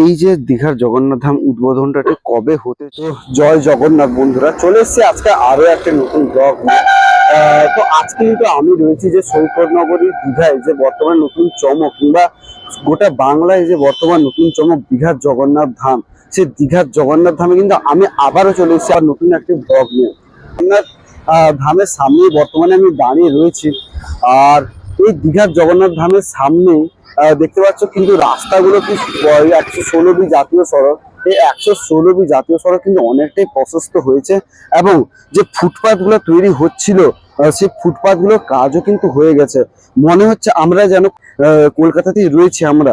এই যে দীঘার জগন্নাথ ধাম উদ্বোধনটা কবে হতে জয় জগন্নাথ বন্ধুরা চলে এসেছে আজকে আরও একটা নতুন ব্লগ তো আজকে কিন্তু আমি রয়েছি যে সৈকত নগরীর দীঘায় যে বর্তমান নতুন চমক কিংবা গোটা বাংলায় যে বর্তমান নতুন চমক দীঘার জগন্নাথ ধাম সে দীঘার জগন্নাথ ধামে কিন্তু আমি আবারও চলে এসেছি আর নতুন একটি ব্লগ নিয়ে। জগন্নাথ ধামের সামনেই বর্তমানে আমি দাঁড়িয়ে রয়েছি আর এই দীঘার জগন্নাথ ধামের সামনেই আহ, দেখতে পাচ্ছ কিন্তু রাস্তাগুলো কি একশো ষোলো বি জাতীয় সড়ক। এই একশো ষোলো বি জাতীয় সড়ক কিন্তু অনেকটাই প্রশস্ত হয়েছে এবং যে ফুটপাথগুলো তৈরি হচ্ছিল সেই ফুটপাথগুলোর কাজও কিন্তু হয়ে গেছে। মনে হচ্ছে আমরা যেন কলকাতাতেই রয়েছি আমরা।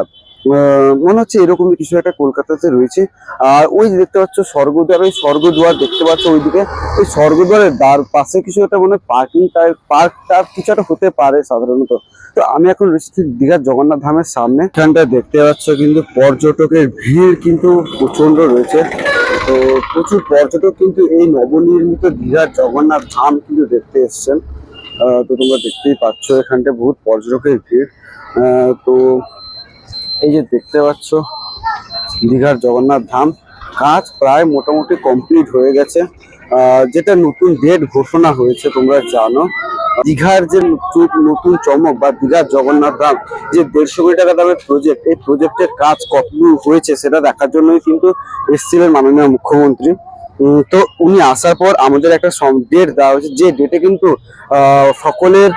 মনে হচ্ছে এরকমই কিছু একটা কলকাতাতে রয়েছে। আর ওই যে দেখতে পাচ্ছ স্বর্গদ্বার, ওই স্বর্গদ্বার দেখতে পাচ্ছ ওইদিকে। ওই স্বর্গদ্বারের দ্বার পাশে কিছু একটা মানে পার্কিং টাইপ পার্ক টাইপ কিছু একটা হতে পারে সাধারণত। তো আমি এখন রয়েছি দীঘার জগন্নাথ ধামের সামনে। এখানটা দেখতে পাচ্ছ কিন্তু পর্যটকের ভিড় কিন্তু প্রচণ্ড রয়েছে। তো প্রচুর পর্যটক কিন্তু এই নবনির্মিত দীঘার জগন্নাথ ধাম কিন্তু দেখতে এসছেন। তো তোমরা দেখতেই পাচ্ছ এখানটা বহুত পর্যটকের ভিড়। তো এই যে দেখতে পাচ্ছ, দীঘার জগন্নাথ ধাম। কাজ প্রায় মোটামুটি কমপ্লিট হয়ে গেছে। যেটা নতুন ডেট ঘোষণা হয়েছে, তোমরা জানো। দীঘার যে নতুন- চমক বা দীঘার জগন্নাথ ধাম, যে দেড়শো কোটি টাকা দামের প্রজেক্ট এই প্রজেক্টের কাজ কতদূর হয়েছে সেটা দেখার জন্যই কিন্তু এসছিলেন মাননীয় মুখ্যমন্ত্রী। তো উনি আসার পর আমাদের একটা ডেট দেওয়া হয়েছে যে ডেটে কিন্তু সকলের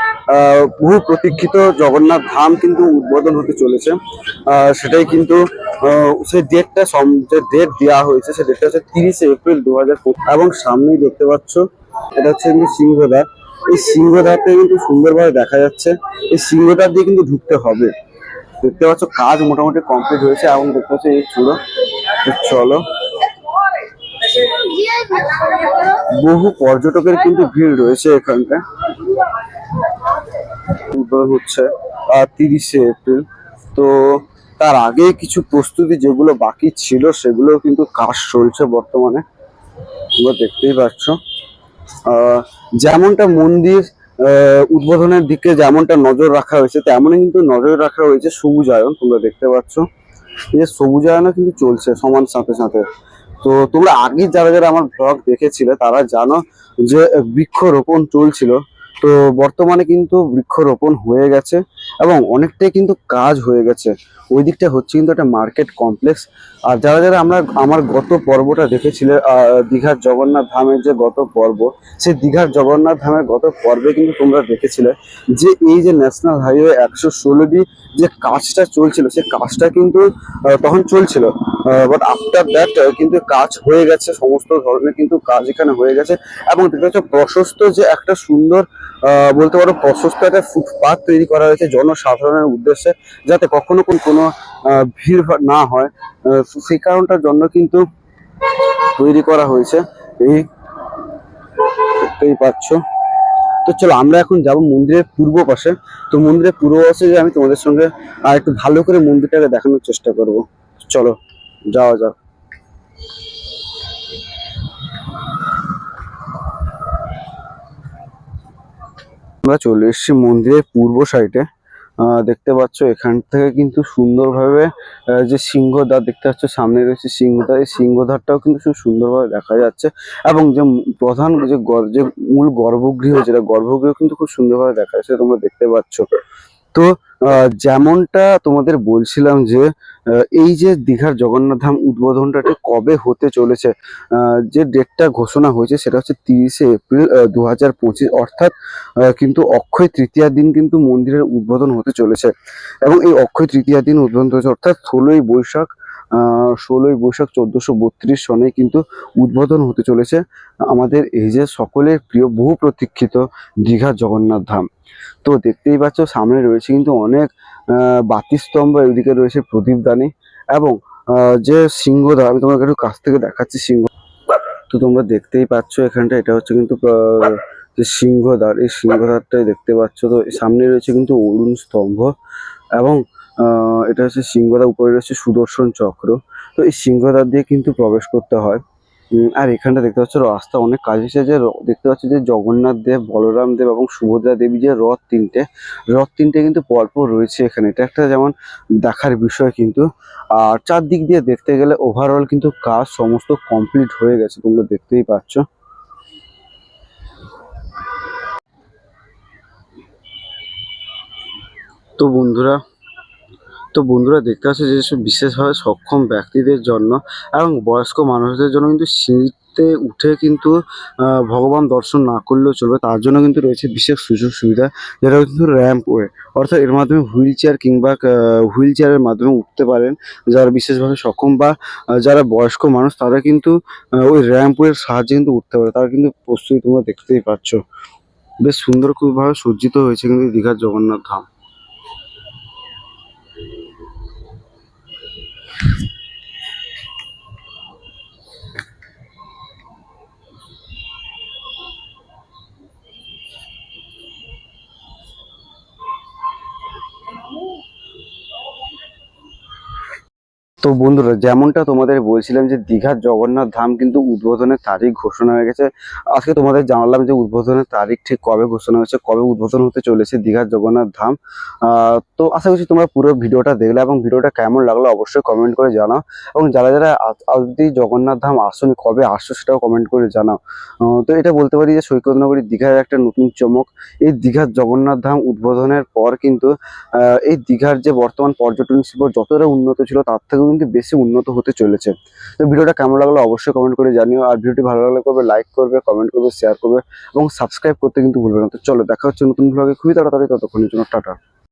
বহু প্রতীক্ষিত জগন্নাথ ধাম কিন্তু উদ্বোধন হতে চলেছে। সেটাই কিন্তু সেই ডেটটা যে ডেট দেওয়া হয়েছে সেই ডেটটা হচ্ছে তিরিশে এপ্রিল দু হাজার এবং সামনেই দেখতে পাচ্ছ, এটা হচ্ছে কিন্তু সিংহদ্বার। এই সিংহদ্বারটা কিন্তু সুন্দরভাবে দেখা যাচ্ছে। এই সিংহদ্বার দিয়ে কিন্তু ঢুকতে হবে। দেখতে পাচ্ছ, কাজ মোটামুটি কমপ্লিট হয়েছে এবং দেখতে পাচ্ছ এই চলো চলো। বহু পর্যটকের কিন্তু ভিড় রয়েছে এখানটা হচ্ছে তিরিশে এপ্রিল। তো তার আগে কিছু প্রস্তুতি যেগুলো বাকি ছিল সেগুলো কিন্তু কাজ চলছে বর্তমানে। তোমরা দেখতেই পাচ্ছ। যেমনটা মন্দির উদ্বোধনের দিকে যেমনটা নজর রাখা হয়েছে, তেমনই কিন্তু নজর রাখা হয়েছে সবুজায়ন। তোমরা দেখতে পাচ্ছ। এই যে সবুজায়নও কিন্তু চলছে সমান সাথে সাথে। তো তোমরা আগে যারা যারা আমার ব্লগ দেখেছিলে তারা জানো যে বৃক্ষরোপণ চলছিল তো বর্তমানে কিন্তু বৃক্ষরোপণ হয়ে গেছে এবং অনেকটাই কিন্তু কাজ হয়ে গেছে। ওই দিকটা হচ্ছে কিন্তু একটা মার্কেট কমপ্লেক্স। আর যারা যারা আমরা, আমার গত পর্বটা দেখেছিলে দীঘার জগন্নাথ ধামের যে গত পর্ব, সেই দীঘার জগন্নাথ ধামের গত পর্বে কিন্তু তোমরা দেখেছিলে যে এই যে ন্যাশনাল হাইওয়ে একশো ষোলো বি যে কাজটা চলছিল, সেই কাজটা কিন্তু তখন চলছিল। বাট আফটার দ্যাট কিন্তু কাজ হয়ে গেছে, সমস্ত ধরনের কিন্তু কাজ এখানে হয়ে গেছে। এবং দেখতে পাচ্ছ, প্রশস্ত যে একটা সুন্দর বলতে পারো প্রশস্ত একটা ফুটপাথ তৈরি করা হয়েছে জনসাধারণের উদ্দেশ্যে, যাতে কখনো কোন ভিড় না হয়। সেই কারণটার জন্য কিন্তু তৈরি করা হয়েছে। এই দেখতেই পাচ্ছ। তো চলো, আমরা এখন যাব মন্দিরের পূর্ব পাশে। তো মন্দিরের পূর্ব পাশে যে আমি তোমাদের সঙ্গে আর একটু ভালো করে মন্দিরটাকে দেখানোর চেষ্টা করব। চলো, যাওয়া যাক। আমরা চলে এসেছি মন্দিরের পূর্ব সাইডে দেখতে পাচ্ছ এখান থেকে কিন্তু সুন্দরভাবে যে সিংহদ্বার দেখতে পাচ্ছ সামনে রয়েছে সিংহদ্বার। এই সিংহদ্বারটাও কিন্তু খুব সুন্দরভাবে দেখা যাচ্ছে এবং যে প্রধান যে যে মূল গর্ভগৃহ, যেটা গর্ভগৃহ কিন্তু খুব সুন্দরভাবে দেখা যাচ্ছে, তোমরা দেখতে পাচ্ছ। তো যেমনটা তোমাদের বলছিলাম যে এই যে দীঘার জগন্নাথ ধাম উদ্বোধনটা কবে হতে চলেছে যে ডেটটা ঘোষণা হয়েছে সেটা হচ্ছে তিরিশে এপ্রিল দু হাজার পঁচিশ, অর্থাৎ কিন্তু অক্ষয় তৃতীয়ার দিন কিন্তু মন্দিরের উদ্বোধন হতে চলেছে। এবং এই অক্ষয় তৃতীয়ার দিন উদ্বোধন হয়েছে, অর্থাৎ ষোলোই বৈশাখ ষোলোই বৈশাখ চোদ্দোশো বত্রিশ সনে কিন্তু উদ্বোধন হতে চলেছে আমাদের এই যে সকলের প্রিয় বহু প্রতীক্ষিত দীঘার জগন্নাথ ধাম। তো দেখতেই পাচ্ছ, সামনে রয়েছে কিন্তু অনেক বাতিস্তম্ভ, এদিকে রয়েছে প্রদীপদানি এবং যে সিংহদ্বার আমি তোমাকে একটু কাছ থেকে দেখাচ্ছি সিংহ। তো তোমরা দেখতেই পাচ্ছ এখানটা, এটা হচ্ছে কিন্তু যে সিংহদ্বার, এই সিংহদ্বারটাই দেখতে পাচ্ছ। তো সামনে রয়েছে কিন্তু অরুণ স্তম্ভ এবং এটা হচ্ছে সিংহদা উপরে রয়েছে সুদর্শন চক্র। তো এই সিংহদ্বার দিয়ে কিন্তু প্রবেশ করতে হয়। আর এখানটা দেখতে পাচ্ছ, রাস্তা অনেক কাজ হয়েছে যে দেখতে পাচ্ছ যে জগন্নাথ দেব, বলরাম দেব এবং সুভদ্রা দেবী যে রথ তিনটে রথ তিনটে কিন্তু পরপর রয়েছে এখানে। এটা একটা যেমন দেখার বিষয় কিন্তু। আর চারদিক দিয়ে দেখতে গেলে ওভারঅল কিন্তু কাজ সমস্ত কমপ্লিট হয়ে গেছে, তোমরা দেখতেই পাচ্ছ। তো বন্ধুরা তো বন্ধুরা দেখতে পাচ্ছ যে সব বিশেষভাবে সক্ষম ব্যক্তিদের জন্য এবং বয়স্ক মানুষদের জন্য কিন্তু সিঁড়িতে উঠে কিন্তু ভগবান দর্শন না করলেও চলবে। তার জন্য কিন্তু রয়েছে বিশেষ সুযোগ সুবিধা, যেটা কিন্তু র্যাম্প ওয়ে অর্থাৎ এর মাধ্যমে হুইল চেয়ার কিংবা হুইল চেয়ারের মাধ্যমে উঠতে পারেন যারা বিশেষভাবে সক্ষম বা যারা বয়স্ক মানুষ, তারা কিন্তু ওই র্যাম্প ওয়ের সাহায্যে কিন্তু উঠতে পারে। তারা কিন্তু প্রস্তুতি তোমরা দেখতেই পাচ্ছ। বেশ সুন্দর খুবভাবে সজ্জিত হয়েছে কিন্তু দীঘার জগন্নাথ ধাম। তো বন্ধুরা, যেমনটা তোমাদের বলছিলাম যে দীঘার জগন্নাথ ধাম কিন্তু উদ্বোধনের তারিখ ঘোষণা হয়ে গেছে। আজকে তোমাদের জানালাম যে উদ্বোধনের তারিখ ঠিক কবে ঘোষণা হয়েছে, কবে উদ্বোধন হতে চলেছে দীঘার জগন্নাথ ধাম। তো আশা করছি তোমরা পুরো ভিডিওটা দেখলে এবং ভিডিওটা কেমন লাগল অবশ্যই কমেন্ট করে জানাও। এবং যারা যারা আজ জগন্নাথ ধাম আসনি, কবে আসছো সেটাও কমেন্ট করে জানাও। তো এটা বলতে পারি যে সৈকতনগরী দীঘার একটা নতুন চমক। এই দীঘার জগন্নাথ ধাম উদ্বোধনের পর কিন্তু এই দীঘার যে বর্তমান পর্যটন শিল্প যতটা উন্নত ছিল তার থেকেও কিন্তু বেশি উন্নত হতে চলেছে। তো ভিডিওটা কেমন লাগল অবশ্যই কমেন্ট করে জানিও। আর ভিডিওটি ভালো লাগলে করবে লাইক করবে কমেন্ট করবে শেয়ার করবে এবং সাবস্ক্রাইব করতে কিন্তু ভুলবে না। তো চলো, দেখা হচ্ছে নতুন ব্লগে খুবই তাড়াতাড়ি ততক্ষণের জন্য, টাটা।